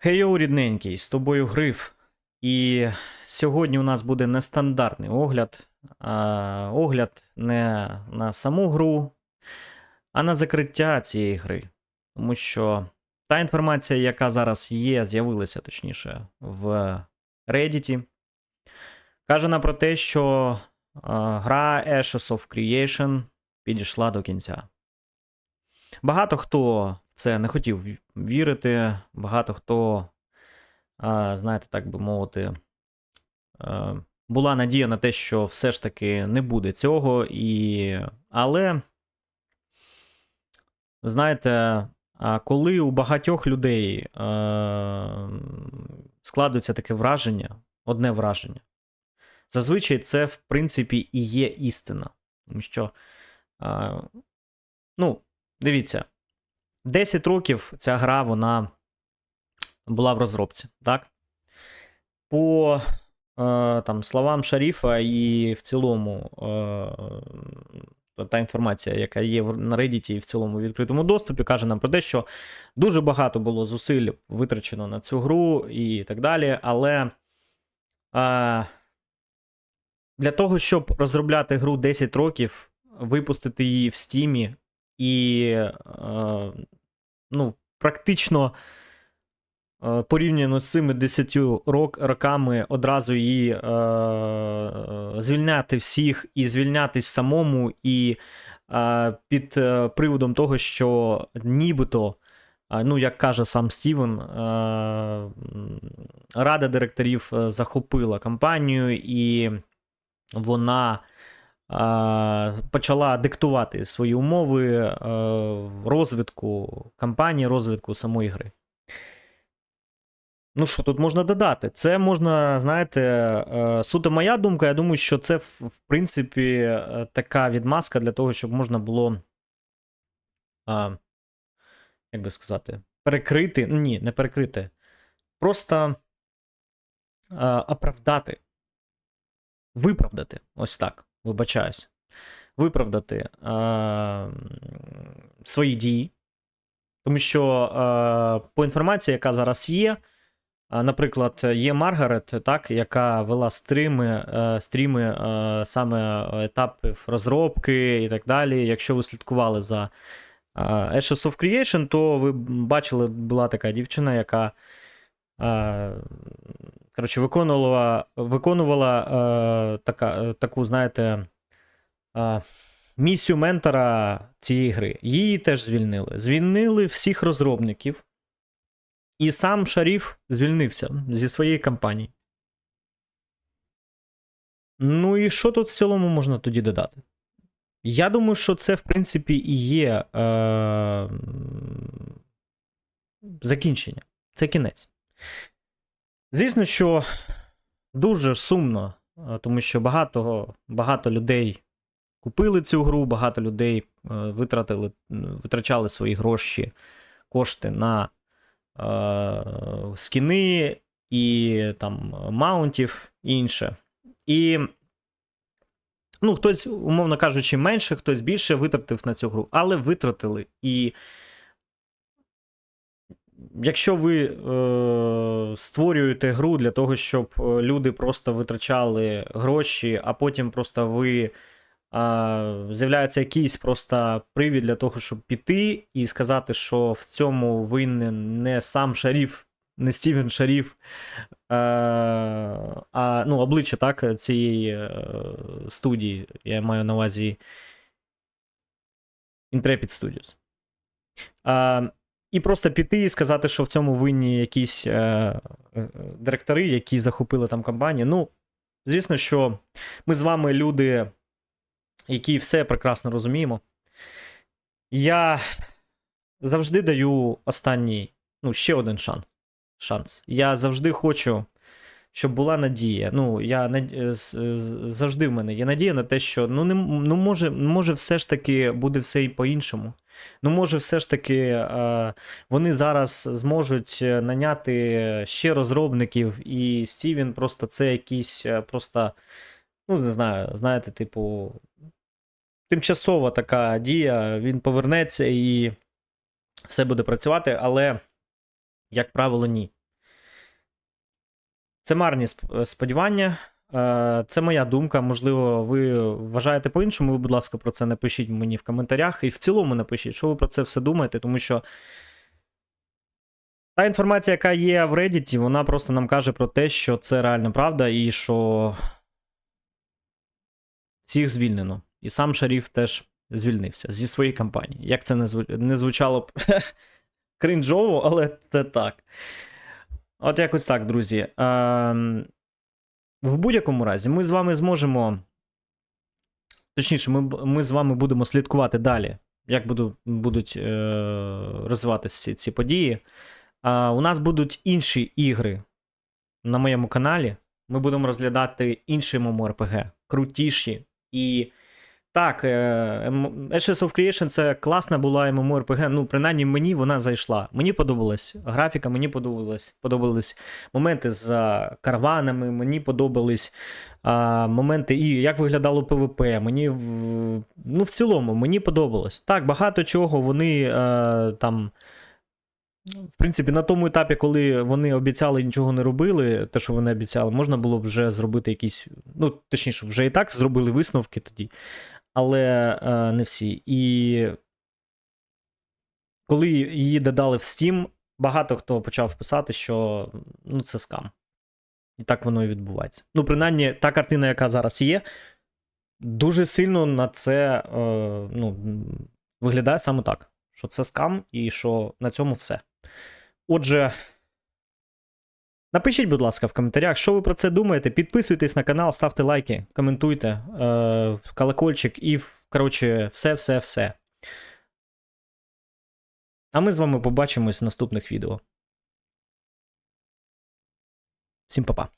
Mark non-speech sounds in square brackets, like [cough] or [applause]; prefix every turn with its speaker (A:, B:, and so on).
A: Хейоу, рідненький, з тобою Гриф. І сьогодні у нас буде нестандартний огляд. А, огляд не на саму гру, а на закриття цієї гри. Тому що та інформація, яка зараз є, з'явилася точніше в Reddit, каже нам про те, що а, гра Ashes of Creation підійшла до кінця. Багато хто це не хотів вірити, багато хто, знаєте, так би мовити, е, була надія на те, що все ж таки не буде цього, і... але, знаєте, коли у багатьох людей е, складується таке враження, одне враження, зазвичай це, в принципі, і є істина. Тому що, ну, дивіться, 10 років ця гра вона була в розробці, так? По е, там, словам Шаріфа, і в цілому е, та інформація, яка є на Reddit і в цілому відкритому доступі, каже нам про те, що дуже багато було зусиль витрачено на цю гру і так далі. Але е, для того, щоб розробляти гру 10 років, випустити її в Стімі і е, ну, практично е, порівняно з цими 10 рок, роками одразу її е, е, звільняти всіх і звільнятись самому, і е, під е, приводом того, що нібито, е, ну, як каже сам Стівен, рада директорів захопила компанію, і вона почала диктувати свої умови е, розвитку кампанії, розвитку самої гри. Ну що тут можна додати? Це можна, знаєте, е, суто моя думка. Я думаю, що це, в принципі, е, така відмазка для того, щоб можна було, як би сказати, перекрити. Ні, не перекрити. Просто оправдати виправдати, ось так, вибачаюсь, виправдати е, свої дії. Тому що е, по інформації, яка зараз є, е, наприклад, є Маргарет, так, яка вела стріми, е, стріми е, саме етапів розробки і так далі. Якщо ви слідкували за е, Ashes of Creation, то ви бачили, була така дівчина, яка. е, Коротше, виконувала, виконувала е, така, е, таку, знаєте, е, місію ментора цієї гри. Її теж звільнили. Звільнили всіх розробників. І сам Шаріф звільнився зі своєї компанії. Ну і що тут в цілому можна тоді додати? Я думаю, що це, в принципі, і є е, закінчення. Це кінець. Звісно, що дуже сумно, е, тому що багато, багато людей купили цю гру, багато людей е, витратили, витрачали свої гроші, кошти на е, скіни і там маунтів і інше. І ну, хтось, умовно кажучи, менше, хтось більше витратив на цю гру, але витратили. І якщо ви е, створюєте гру для того, щоб е, люди просто витрачали гроші, а потім просто ви. е, З'являється якийсь просто привід для того, щоб піти і сказати, що в цьому винен не сам Шаріф, не Стівен Шаріф, е, а ну, обличчя так, цієї е, студії, я маю на увазі Intrepid Studios. Е, і просто піти і сказати, що в цьому винні якісь е, е, директори, які захопили там компанію. Ну, звісно, що ми з вами люди, які все прекрасно розуміємо. Я завжди даю останній, ну, ще один шанс. шанс. Я завжди хочу, щоб була надія. Ну, я е, з- завжди в мене є надія на те, що ну, не, ну може, може, все ж таки буде все і по-іншому. Ну, може, все ж таки е, вони зараз зможуть е, наняти ще розробників, і Стівен просто це якийсь е, просто, ну, не знаю, знаєте, типу, тимчасова така дія, він повернеться і все буде працювати, але, як правило, ні. Це марні сподівання. Е, Це моя думка. Можливо, ви вважаєте по-іншому. Ви, будь ласка, про це напишіть мені в коментарях. І в цілому напишіть, що ви про це все думаєте, тому що та інформація, яка є в Reddit, вона просто нам каже про те, що це реальна правда, і що всіх звільнено. І сам Шаріф теж звільнився зі своєї кампанії. Як це не звучало б [laughs] кринжово, але це так. От якось так, друзі. Ем, в будь-якому разі, ми з вами зможемо. Точніше, ми, ми з вами будемо слідкувати далі, як буду, будуть е, розвиватися ці, ці події. А, у нас будуть інші ігри на моєму каналі. Ми будемо розглядати інші MMORPG, крутіші. І так, е, ем- Ashes of Creation це класна була MMORPG. Ну, принаймні мені вона зайшла. Мені подобалась графіка, мені подобалась, подобались моменти з а, караванами, мені подобались а, моменти, і як виглядало ПВП. Мені ну, в цілому мені подобалось. Так, багато чого вони е, там. В принципі, на тому етапі, коли вони обіцяли нічого не робили, те, що вони обіцяли, можна було б вже зробити якісь. Ну, точніше, вже і так зробили висновки тоді, але е, не всі. І коли її додали в Steam, багато хто почав писати, що ну, це скам. І так воно і відбувається. Ну, принаймні, та картина, яка зараз є, дуже сильно на це е, ну, виглядає саме так. Що це скам, і що на цьому все. Отже, напишіть, будь ласка, в коментарях, що ви про це думаєте. Підписуйтесь на канал, ставте лайки, коментуйте, е, колокольчик і, коротше, все-все-все. А ми з вами побачимось в наступних відео. Всім па-па.